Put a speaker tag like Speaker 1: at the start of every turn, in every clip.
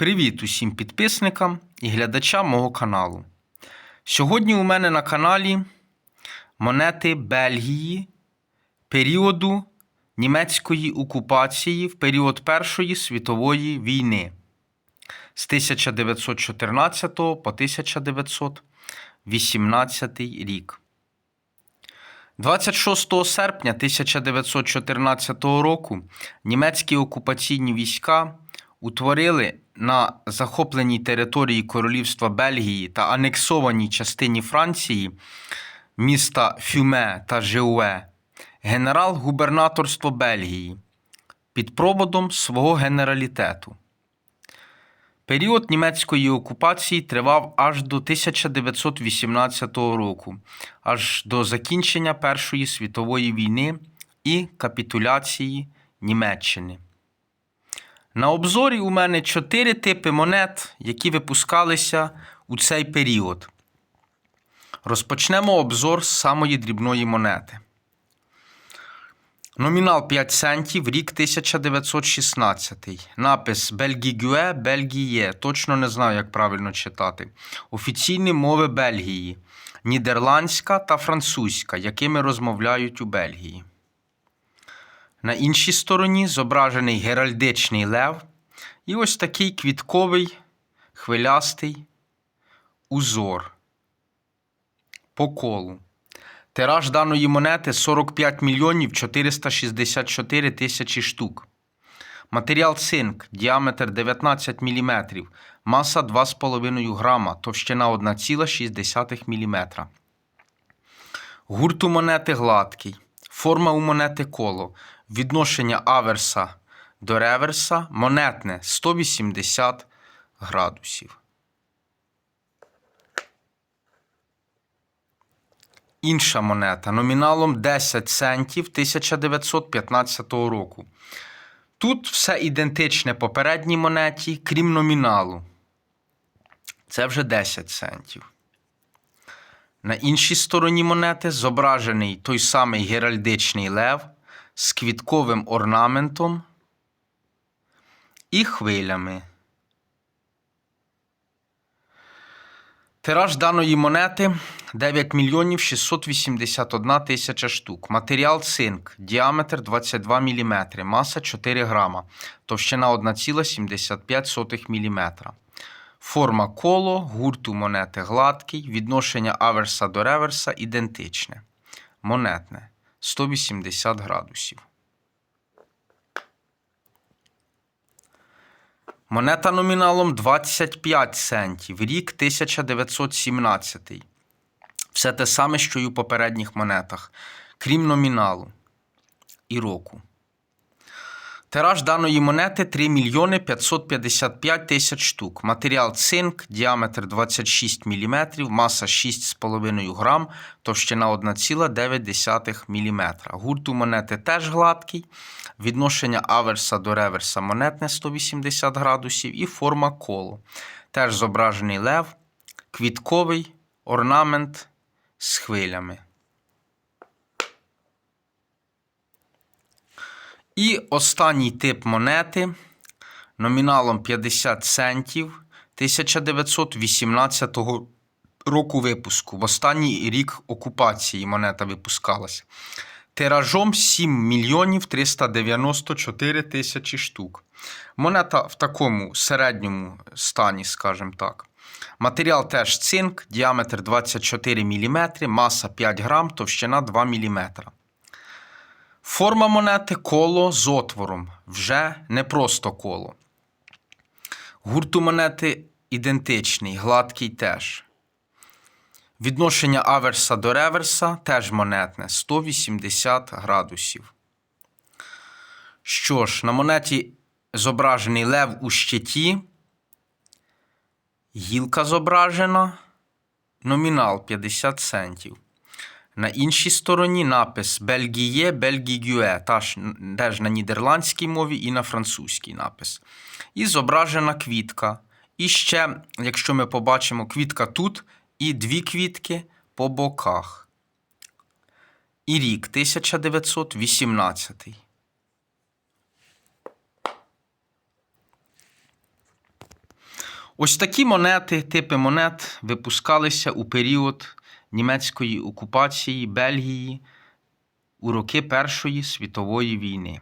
Speaker 1: Привіт усім підписникам і глядачам мого каналу. Сьогодні у мене на каналі монети Бельгії періоду німецької окупації в період Першої світової війни з 1914 по 1918 рік. 26 серпня 1914 року німецькі окупаційні війська утворили на захопленій території Королівства Бельгії та анексованій частині Франції міста Фюме та Жеуе генерал-губернаторство Бельгії під проводом свого генералітету. Період німецької окупації тривав аж до 1918 року, аж до закінчення Першої світової війни і капітуляції Німеччини. На обзорі у мене чотири типи монет, які випускалися у цей період. Розпочнемо обзор з самої дрібної монети. Номінал 5 центів, рік 1916. Напис Бельгігюе, Бельгіє. Точно не знаю, як правильно читати. Офіційні мови Бельгії. Нідерландська та французька, якими розмовляють у Бельгії. На іншій стороні зображений геральдичний лев і ось такий квітковий хвилястий узор по колу. Тираж даної монети 45 мільйонів 464 тисячі штук. Матеріал цинк, діаметр 19 мм, маса 2,5 грама, товщина 1,6 мм. Гурт у монети гладкий. Форма у монети коло. Відношення аверса до реверса монетне 180 градусів. Інша монета номіналом 10 центів 1915 року. Тут все ідентичне попередній монеті, крім номіналу. Це вже 10 центів. На іншій стороні монети зображений той самий геральдичний лев з квітковим орнаментом і хвилями. Тираж даної монети 9 мільйонів 681 тисяча штук. Матеріал цинк, діаметр 22 мм, маса 4 грама, товщина 1,75 мм. Форма коло, гурту монети гладкий, відношення аверса до реверса ідентичне. Монетне 180 градусів. Монета номіналом 25 центів, рік 1917. Все те саме, що й у попередніх монетах, крім номіналу і року. Тираж даної монети 3 мільйони 555 тисяч штук. Матеріал цинк, діаметр 26 мм, маса 6,5 грам, товщина 1,9 мм. Гурт у монети теж гладкий. Відношення аверса до реверса монетне 180 градусів і форма коло. Теж зображений лев, квітковий орнамент з хвилями. І останній тип монети номіналом 50 центів 1918 року випуску. В останній рік окупації монета випускалася. Тиражом 7 мільйонів 394 тисячі штук. Монета в такому середньому стані, скажімо так. Матеріал теж цинк, діаметр 24 мм, маса 5 грам, товщина 2 мм. Форма монети коло з отвором. Вже не просто коло. Гурт монети ідентичний, гладкий теж. Відношення аверса до реверса теж монетне 180 градусів. Що ж, на монеті зображений лев у щиті. Гілка зображена. Номінал 50 центів. На іншій стороні напис Бельгіє, Бельгігюе, теж на нідерландській мові і на французькій напис. І зображена квітка. І ще, якщо ми побачимо, квітка тут і дві квітки по боках. І рік 1918. Ось такі монети, типи монет випускалися у період німецької окупації Бельгії у роки Першої світової війни.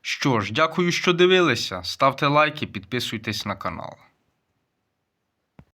Speaker 1: Що ж, дякую, що дивилися. Ставте лайки, підписуйтесь на канал.